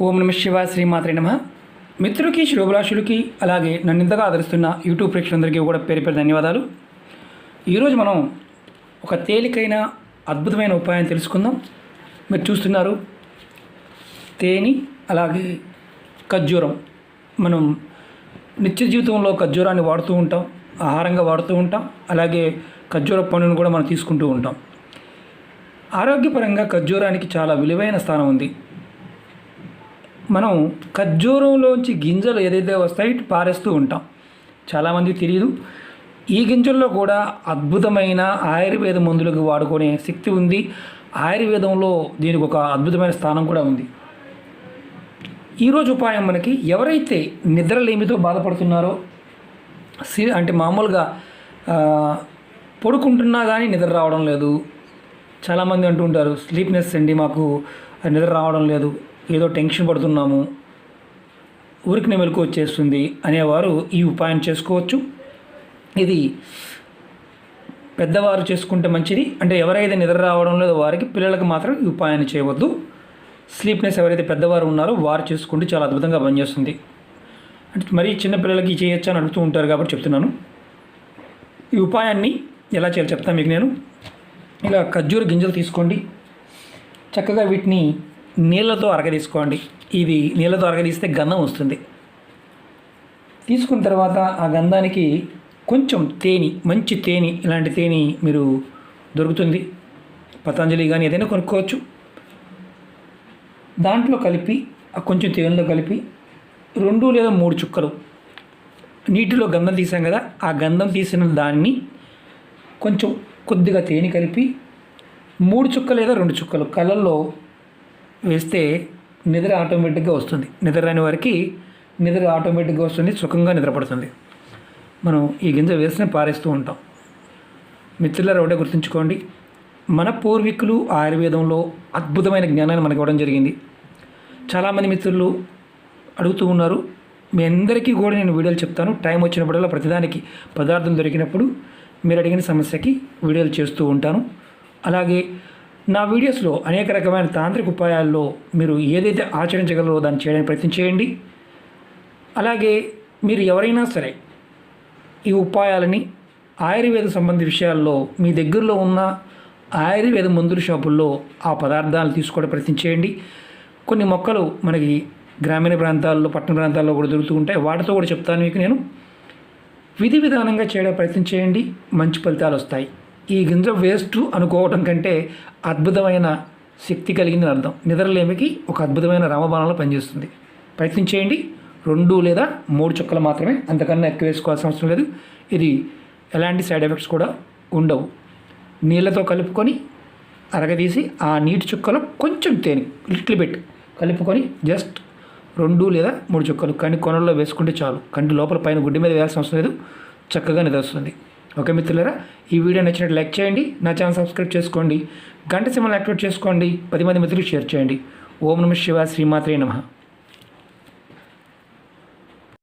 ఓం నమ శివ శ్రీమాత్రి నమ. మిత్రులకి శుభరాశులకి అలాగే నన్ను ఇంతగా ఆదరిస్తున్న యూట్యూబ్ ప్రేక్షకులందరికీ కూడా పేరు పేరు ధన్యవాదాలు. ఈరోజు మనం ఒక తేలికైన అద్భుతమైన ఉపాయం తెలుసుకుందాం. మీరు చూస్తున్నారు తేనె అలాగే ఖర్జూరం. మనం నిత్య జీవితంలో ఖర్జూరాన్ని వాడుతూ ఉంటాం ఆహారంగా వాడుతూ ఉంటాం అలాగే ఖర్జూర పండును కూడా మనం తీసుకుంటూ ఉంటాం. ఆరోగ్యపరంగా ఖర్జూరానికి చాలా విలువైన స్థానం ఉంది. మనం ఖర్జూరంలోంచి గింజలు ఏదైతే వస్తాయో పారేస్తూ ఉంటాం. చాలామంది తెలియదు ఈ గింజల్లో కూడా అద్భుతమైన ఆయుర్వేద మందులకు వాడుకునే శక్తి ఉంది. ఆయుర్వేదంలో దీనికి ఒక అద్భుతమైన స్థానం కూడా ఉంది. ఈరోజు ఉపాయం మనకి ఎవరైతే నిద్రలేమితో బాధపడుతున్నారో సి అంటే మామూలుగా పడుకుంటున్నా కానీ నిద్ర రావడం లేదు. చాలామంది అంటూ ఉంటారు స్లీప్నెస్ అండి మాకు నిద్ర రావడం లేదు. ఏదో టెన్షన్ పడుతున్నాము ఊరికి మెలకు వచ్చేస్తుంది అనేవారు ఈ ఉపాయం చేసుకోవచ్చు. ఇది పెద్దవారు చేసుకుంటే మంచిది. అంటే ఎవరైతే నిద్ర రావడం లేదో వారికి పిల్లలకు మాత్రం ఈ ఉపాయాన్ని చేయవద్దు. స్లీప్నెస్ ఎవరైతే పెద్దవారు ఉన్నారో వారు చేసుకుంటే చాలా అద్భుతంగా పనిచేస్తుంది. అంటే మరీ చిన్న పిల్లలకి అని అడుగుతూ ఉంటారు కాబట్టి చెప్తున్నాను. ఈ ఉపాయాన్ని ఎలా చేయాలో చెప్తాను మీకు నేను. ఇలా ఖర్జూర గింజలు తీసుకోండి. చక్కగా వీటిని నీళ్ళతో అరగదీసుకోండి. ఇది నీళ్ళతో అరగదీస్తే గంధం వస్తుంది. తీసుకున్న తర్వాత ఆ గంధానికి కొంచెం తేనె మంచి తేనె ఇలాంటి తేనె మీరు దొరుకుతుంది. పతంజలి కానీ ఏదైనా కొనుక్కోవచ్చు. దాంట్లో కలిపి ఆ కొంచెం తేనెలో కలిపి రెండు లేదా మూడు చుక్కలు నీటిలో గంధం తీసాం కదా ఆ గంధం తీసిన దాన్ని కొంచెం కొద్దిగా తేనె కలిపి మూడు చుక్కలు లేదా రెండు చుక్కలు కళ్ళల్లో వేస్తే నిద్ర ఆటోమేటిక్గా వస్తుంది. నిద్ర రాని వారికి నిద్ర ఆటోమేటిక్గా వస్తుంది సుఖంగా నిద్రపడుతుంది మనం ఈ గింజ వేసిన పారేస్తూ ఉంటాం. మిత్రులారా ఒకటే గుర్తుంచుకోండి. మన పూర్వీకులు ఆయుర్వేదంలో అద్భుతమైన జ్ఞానాన్ని మనకి ఇవ్వడం జరిగింది. చాలామంది మిత్రులు అడుగుతూ ఉన్నారు. మీ అందరికీ కూడా నేను వీడియోలు చెప్తాను. టైం వచ్చినప్పుడల్లా ప్రతిదానికి పదార్థం దొరికినప్పుడు మీరు అడిగిన సమస్యకి వీడియోలు చేస్తూ ఉంటాను. అలాగే నా వీడియోస్లో అనేక రకమైన తాంత్రిక ఉపాయాల్లో మీరు ఏదైతే ఆచరించగలరో దాన్ని చేయడానికి ప్రయత్నం చేయండి. అలాగే మీరు ఎవరైనా సరే ఈ ఉపాయాలని ఆయుర్వేద సంబంధి విషయాల్లో మీ దగ్గరలో ఉన్న ఆయుర్వేద మందుల షాపుల్లో ఆ పదార్థాలు తీసుకోవడం ప్రయత్నం చేయండి. కొన్ని మొక్కలు మనకి గ్రామీణ ప్రాంతాల్లో పట్టణ ప్రాంతాల్లో కూడా దొరుకుతూ ఉంటాయి. వాటితో కూడా చెప్తాను మీకు నేను. విధి విధానంగా చేయడం ప్రయత్నం చేయండి. మంచి ఫలితాలు వస్తాయి. ఈ గింజ వేస్ట్ అనుకోవటం కంటే అద్భుతమైన శక్తి కలిగిందని అర్థం. నిద్రలేమికి ఒక అద్భుతమైన రామబాణంలో పనిచేస్తుంది. ప్రయత్నం చేయండి. రెండు లేదా మూడు చుక్కలు మాత్రమే. అంతకన్నా ఎక్కువ వేసుకోవాల్సిన అవసరం లేదు. ఇది ఎలాంటి సైడ్ ఎఫెక్ట్స్ కూడా ఉండవు. నీళ్ళతో కలుపుకొని అరగదీసి ఆ నీటి చుక్కలో కొంచెం తేనె లిటిల్ బిట్ కలుపుకొని జస్ట్ రెండు లేదా మూడు చుక్కలు కానీ కొనల్లో వేసుకుంటే చాలు. కంటి లోపల పైన గుడ్డి మీద వేయాల్సిన అవసరం లేదు. చక్కగా నిద్రస్తుంది ఓకే మిత్రులారా? ఈ వీడియో నచ్చినట్టు లైక్ చేయండి నా ఛానల్ సబ్స్క్రైబ్ చేసుకోండి గంట సింబల్ యాక్టివేట్ చేసుకోండి పది మంది మిత్రులు షేర్ చేయండి. ఓం నమ శివ శ్రీమాత్రే నమ.